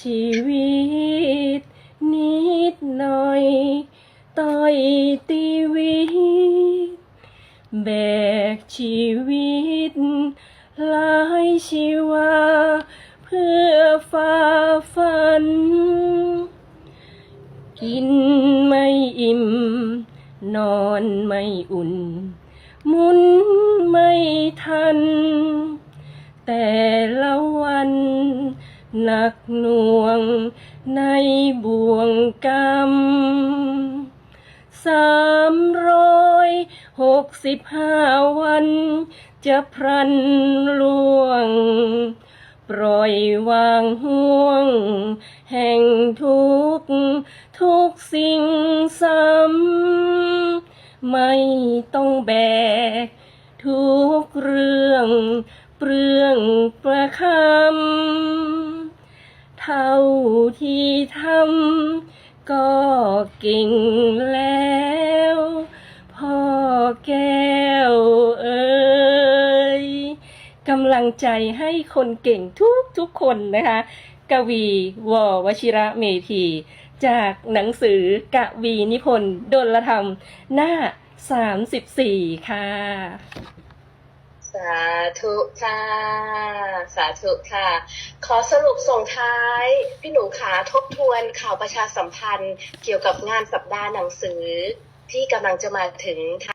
ชีวิต นิดหน่อยต่อยตีวิต แบกชีวิตหลายชีวา เพื่อฝ่าฟัน กินไม่อิ่ม นอนไม่อุ่น มุนไม่ทัน แต่ หนักหน่วงในบ่วงกรรมสามร้อยหกสิบห้าวัน จะพรันล่วง ปล่อยวางห่วง แห่งทุกทุกสิ่งซ้ำไม่ต้องแบก ทุกเรื่อง เปรื่องประคำ เท่าที่ทำก็เก่งแล้ว พ่อแก้วเอ๋ยกำลังใจให้คนเก่งทุกทุกคนนะคะ กวีววชิระเมธี จากหนังสือกวีนิพนธ์ดลธรรม หน้า 34 ค่ะ สาธุค่ะ สาธุค่ะ ขอสรุปส่งท้าย พี่หนูขาทบทวนข่าวประชาสัมพันธ์ เกี่ยวกับงานสัปดาห์หนังสือที่กำลังจะมาถึงค่ะ